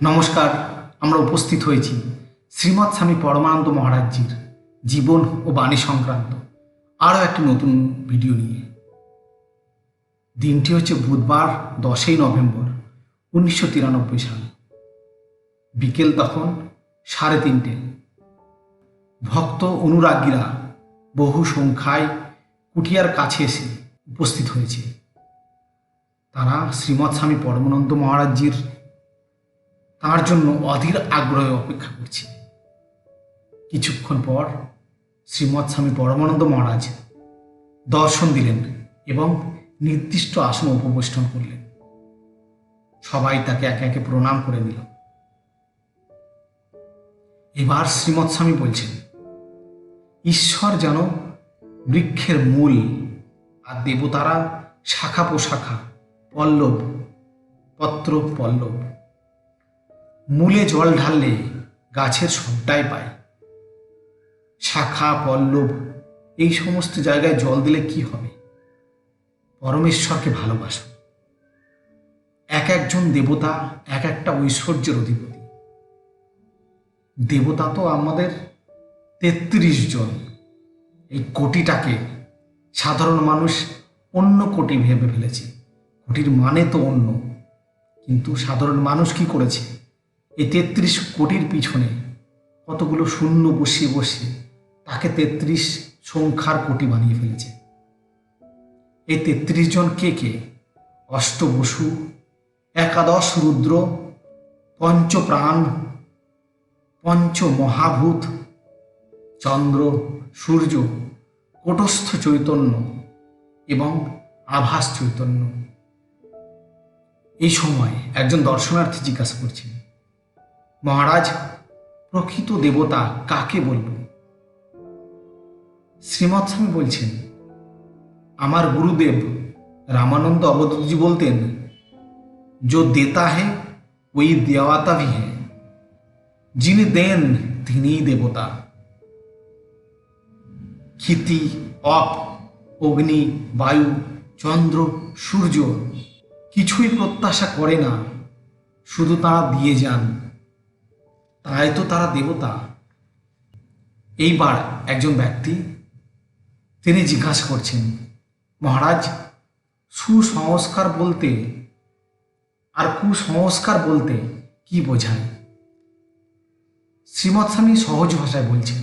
নমস্কার, আমরা উপস্থিত হয়েছি শ্রীমৎ স্বামী পরমানন্দ মহারাজজির জীবন ও বাণী সংক্রান্ত আরও একটি নতুন ভিডিও নিয়ে। দিনটি হচ্ছে বুধবার, দশই নভেম্বর, উনিশশো তিরানব্বই সাল। বিকেল তখন সাড়ে তিনটে। ভক্ত অনুরাগীরা বহু সংখ্যায় কুটিয়ার কাছে এসে উপস্থিত হয়েছে। তারা শ্রীমৎ স্বামী পরমানন্দ মহারাজজির তার জন্য অধীর আগ্রহে অপেক্ষা করছি। কিছুক্ষণ পর শ্রীমৎ স্বামী পরমানন্দ মহারাজ দর্শন দিলেন এবং নির্দিষ্ট আসন উপবেষ্টন করলেন। সবাই তাকে একে একে প্রণাম করে নিল। এবার শ্রীমৎ স্বামী বলছেন, ঈশ্বর যেন বৃক্ষের মূল আর দেবতারা শাখা পোশাখা পল্লব, পত্র পল্লব মূলে জল ঢাললে গাছের সবটাই পায়। শাখা, পল্লব, এই সমস্ত জায়গায় জল দিলে কি হবে? পরমেশ্বরকে ভালোবাসো। এক একজন দেবতা, এক একটা ঐশ্বর্যের অধিপতি। দেবতা তো আমাদের তেত্রিশ জন। এই কোটিটাকে সাধারণ মানুষ অন্য কোটি ভেবে ফেলেছে। কোটির মানে তো অন্য। কিন্তু সাধারণ মানুষ কি করেছে? এই তেত্রিশ কোটির পিছনে কতগুলো শূন্য বসিয়ে বসিয়ে তাকে তেত্রিশ সংখ্যার কোটি বানিয়ে ফেলেছে। এই তেত্রিশ জন কে কে? অষ্টবসু একাদশ রুদ্র, পঞ্চপ্রাণ পঞ্চ মহাভূত চন্দ্র, সূর্য, কোটস্থ চৈতন্য এবং আভাস চৈতন্য। এই সময় একজন দর্শনার্থী জিজ্ঞাসা করছেন মহারাজ প্রকৃত দেবতা কাকে বলব শ্রীমৎ স্বামী বলছেন আমার গুরুদেব রামানন্দ অবধূতজি বলতেন जो देता है वही देवता भी है যিনি দেন তিনিই দেবতা ক্ষিতি অপ অগ্নি বায়ু চন্দ্র সূর্য কিছুই প্রত্যাশা করে না শুধু তারা দিয়ে যান তাই তো তারা দেবতা। এইবার একজন ব্যক্তি তিনি জিজ্ঞাসা করছেন, মহারাজ, সুসংস্কার বলতে আর কুসংস্কার বলতে কি বোঝায়? শ্রীমৎ স্বামী সহজ ভাষায় বলছেন,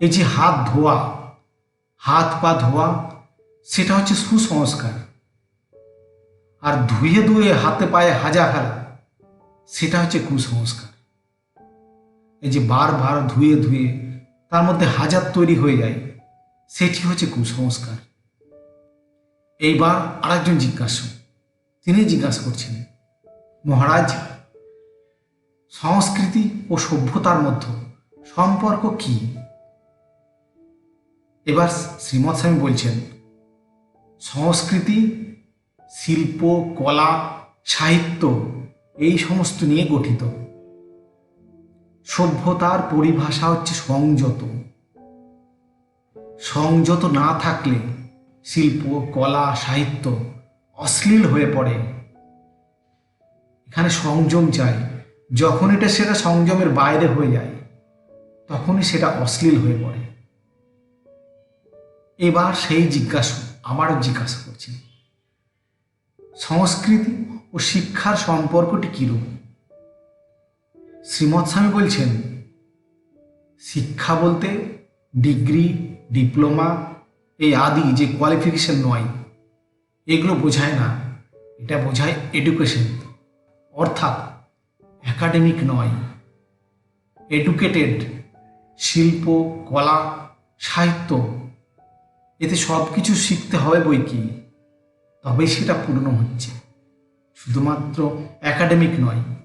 এই যে হাত ধোয়া, হাত পা ধোয়া, সেটা হচ্ছে সুসংস্কার। আর ধুয়ে ধুয়ে হাতে পায়ে হাজা ফেলা সেটা হচ্ছে কুসংস্কার। এই যে বারবার ধুয়ে ধুয়ে তার মধ্যে হাজার তৈরি হয়ে যায়, সেটি হচ্ছে কুসংস্কার। এইবার আরেকজন জিজ্ঞাসা তিনি জিজ্ঞাসা করছেন, মহারাজ, সংস্কৃতি ও সভ্যতার মধ্যে সম্পর্ক কি? এবার শ্রীমৎ স্বামী বলছেন, সংস্কৃতি, শিল্প, কলা, সাহিত্য, এই সমস্ত নিয়ে গঠিত। সভ্যতার পরিভাষা হচ্ছে সংযত। সংযত না থাকলে শিল্প, কলা, সাহিত্য অশ্লীল হয়ে পড়ে। এখানে সংযম চাই। যখন এটা সেটা সংযমের বাইরে হয়ে যায়, তখনই সেটা অশ্লীল হয়ে পড়ে। এবার সেই জিজ্ঞাসা আবারও জিজ্ঞাসা করছি। সংস্কৃতি ও শিক্ষার সম্পর্কটি কীরূপ? শ্রীমৎ স্বামী বলছেন, শিক্ষা বলতে ডিগ্রি, ডিপ্লোমা, এই আদি যে কোয়ালিফিকেশন নয়, এগুলো বোঝায় না। এটা বোঝায় এডুকেশন অর্থাৎ একাডেমিক নয়। এডুকেটেড শিল্প, কলা, সাহিত্য, এতে সব কিছু শিখতে হবে বই কি? তবেই সেটা পূর্ণ হচ্ছে। শুধুমাত্র একাডেমিক নয়।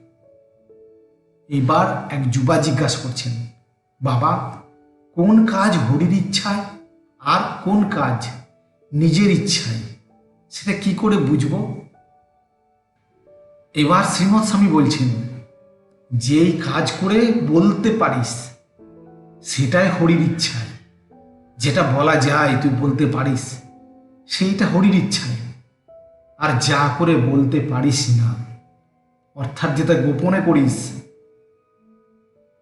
এবার এক যুবা জিজ্ঞাসা করছেন, বাবা, কোন কাজ হরির ইচ্ছায় আর কোন কাজ নিজের ইচ্ছায়? সেটা কি করে বুঝব? এবার শ্রীমৎ স্বামী বলছেন, যেই কাজ করে বলতে পারিস, সেটাই হরির ইচ্ছায়। যেটা বলা যায় তুই বলতে পারিস, সেইটা হরির ইচ্ছায়। আর যা করে বলতে পারিস না, অর্থাৎ যেটা গোপনে করিস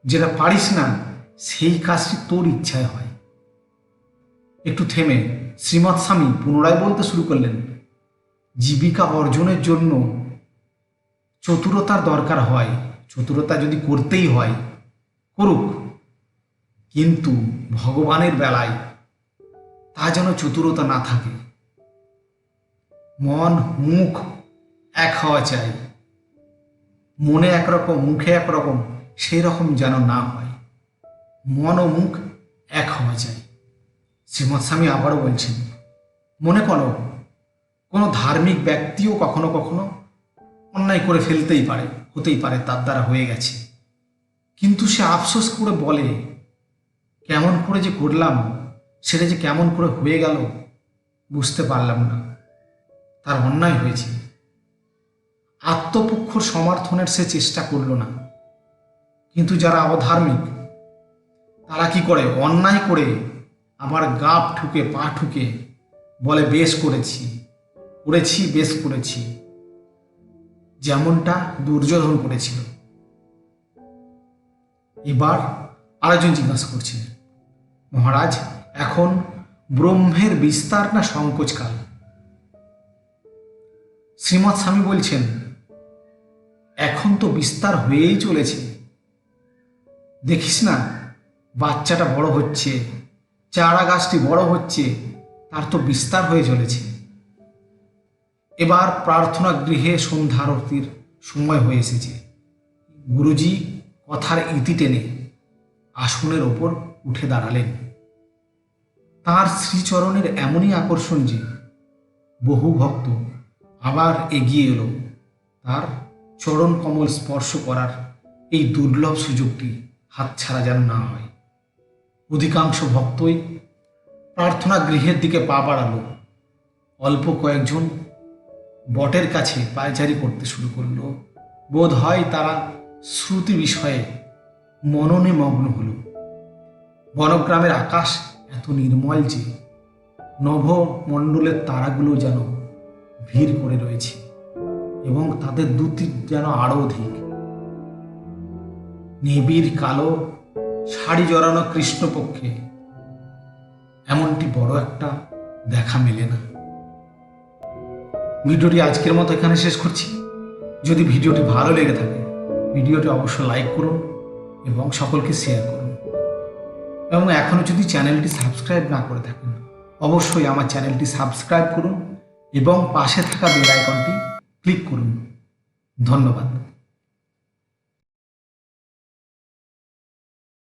যেটা পারিস না, সেই কাজটি তোর ইচ্ছায় হয়। একটু থেমে শ্রীমৎ স্বামী পুনরায় বলতে শুরু করলেন, জীবিকা অর্জনের জন্য চতুরতার দরকার হয়, চতুরতা যদি করতেই হয়, করুক। কিন্তু ভগবানের বেলায় তা যেন চতুরতা না থাকে। মন, মুখ এক হওয়া চাই। মনে একরকম, মুখে একরকম। সেই রকম যেন না হয়। মন ও মুখ এক হওয়া যায়। শ্রীমৎ স্বামী আবারও বলছেন, মনে করো, কোনো ধার্মিক ব্যক্তিও কখনো কখনো অন্যায় করে ফেলতেই পারে, হতেই পারে, তার দ্বারা হয়ে গেছে। কিন্তু সে আফসোস করে বলে, কেমন করে যে করলাম, সেটা যে কেমন করে হয়ে গেল, বুঝতে পারলাম না। তার অন্যায় হয়েছে। আত্মপক্ষর সমর্থনের সে চেষ্টা করল না। কিন্তু যারা অধার্মিক, তারা কি করে? অন্যায় করে আবার গাপ ঠুকে, পা ঠুকে বলে, বেশ করেছি করেছি, বেশ করেছি। যেমনটা দুর্যোধন করেছিল। এবার আরেকজন জিজ্ঞাসা করছে, মহারাজ, এখন ব্রহ্মের বিস্তার না সংকোচকাল? শ্রীমৎ স্বামী বলছেন, এখন তো বিস্তার হয়েই চলেছে। দেখিস না, বাচ্চাটা বড় হচ্ছে চারা গাছটি বড় হচ্ছে, তার তো বিস্তার হয়ে চলেছে। এবার প্রার্থনা গৃহে সন্ধ্যারতির সময় হয়ে এসেছে। গুরুজি কথার ইতি টেনে আসনের ওপর উঠে দাঁড়ালেন। তার শ্রীচরণের এমনই আকর্ষণ যে বহু ভক্ত আবার এগিয়ে এলো। তার চরণ কমল স্পর্শ করার এই দুর্লভ সুযোগটি হাতছাড়া যেন না হয়। অধিকাংশ ভক্তই প্রার্থনা গৃহের দিকে পা বাড়ালো। অল্প কয়েকজন বটের কাছে পায়চারি করতে শুরু করল। বোধ হয় তারা শ্রুতি বিষয়ে মননে মগ্ন হলো। বনগ্রামের আকাশ এত নির্মল যে নভমণ্ডলের তারাগুলো যেন ভিড় করে রয়েছে এবং তাদের দুটি যেন আরও অধিক। নিবিড় কালো শাড়ি জড়ানো কৃষ্ণপক্ষে এমনটি বড় একটা দেখা মেলে না। ভিডিওটি আজকের মতো এখানে শেষ করছি। যদি ভিডিওটি ভালো লেগে থাকে, ভিডিওটি অবশ্যই লাইক করুন এবং সকলকে শেয়ার করুন। এবং এখনও যদি চ্যানেলটি সাবস্ক্রাইব না করে থাকেন, অবশ্যই আমার চ্যানেলটি সাবস্ক্রাইব করুন এবং পাশে থাকা বেল আইকনটি ক্লিক করুন। ধন্যবাদ।